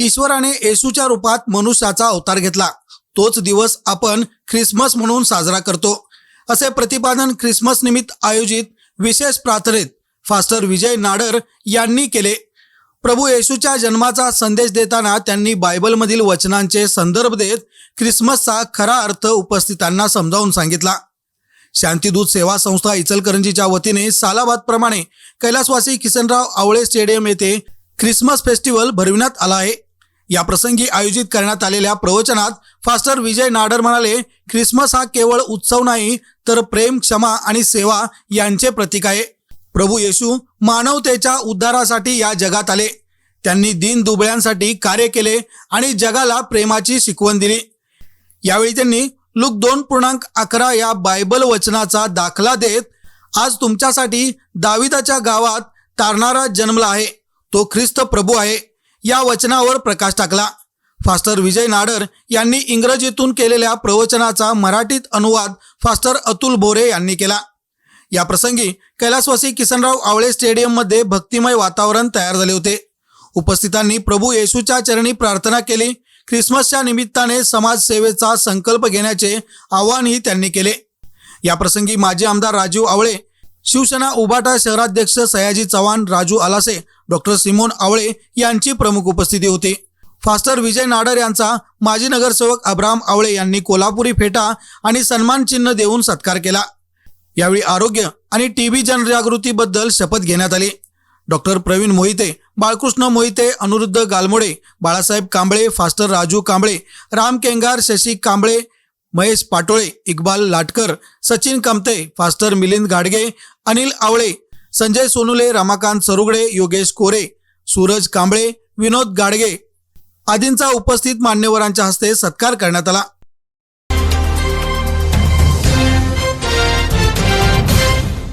ईश्वराने येशूच्या रूपात मनुष्याचा अवतार घेतला. तोच दिवस आपण ख्रिसमस म्हणून साजरा करतो. असे प्रतिपादन ख्रिसमस निमित्त आयोजित विशेष प्रार्थनेत फास्टर विजय नाडर यांनी केले. प्रभू येशूच्या जन्माचा संदेश देताना त्यांनी बायबलमधील वचनांचे संदर्भ देत ख्रिसमसचा खरा अर्थ उपस्थितांना समजावून सांगितला. शांतीदूत सेवा संस्था इचलकरंजीच्या वतीने सालाबाद प्रमाणे कैलासवासी किसनराव आवळे स्टेडियम येथे ख्रिसमस फेस्टिवल भरविण्यात आला आहे. या प्रसंगी आयोजित करण्यात आलेल्या प्रवचनात फास्टर विजय नाडर म्हणाले ख्रिसमस हा केवळ उत्सव नाही तर प्रेम क्षमा आणि सेवा यांचे प्रतीक आहे. प्रभू येशू मानवतेच्या उद्धारासाठी या जगात आले. त्यांनी दीन दुबळ्यांसाठी कार्य केले आणि जगाला प्रेमाची शिकवण दिली. यावेळी त्यांनी लुक दोन पूर्णांक अकरा या बायबल वचनाचा दाखला देत आज तुमच्यासाठी दाविदाच्या गावात तारणारा जन्मला आहे. तो ख्रिस्त प्रभू आहे. या वचनावर प्रकाश टाकला. फास्टर विजय नाडर यांनी इंग्रजीतून केलेल्या प्रवचनाचा मराठीत अनुवाद फास्टर अतुल बोरे यांनी केला. या प्रसंगी कैलासवासी किसनराव आवळे स्टेडियममध्ये भक्तिमय वातावरण तयार झाले होते. उपस्थितांनी प्रभू येशूच्या चरणी प्रार्थना केली. ख्रिसमसच्या निमित्ताने समाजसेवेचा संकल्प घेण्याचे आवाहनही त्यांनी केले. या प्रसंगी माजी आमदार राजीव आवळे शिवसेना उबाटा शहराध्यक्ष सयाजी चव्हाण राजू आलासे डॉक्टर सिमोन आवळे यांची प्रमुख उपस्थिती होती. फास्टर विजय नाडर यांचा माजी नगरसेवक अब्राम आवळे यांनी कोल्हापुरी फेटा आणि सन्मान चिन्ह देऊन सत्कार केला. यावेळी आरोग्य आणि टीबी जनजागृतीबद्दल शपथ घेण्यात आली. Doctor Pravin Mohite Balkrishna Mohite Aniruddha Galmode Balasaheb Kamble pastor Raju Kamble Ram Kengar Shashi Kamble Mahesh Patole Iqbal Latkar Sachin Kamate pastor Milind Gadge Anil Awale Sanjay Sonule Ramakant Sarugade Yogesh Kore Suraj Kamble Vinod Gadge. आदींचा उपस्थित मान्यवरांच्या हस्ते सत्कार करण्यात आला.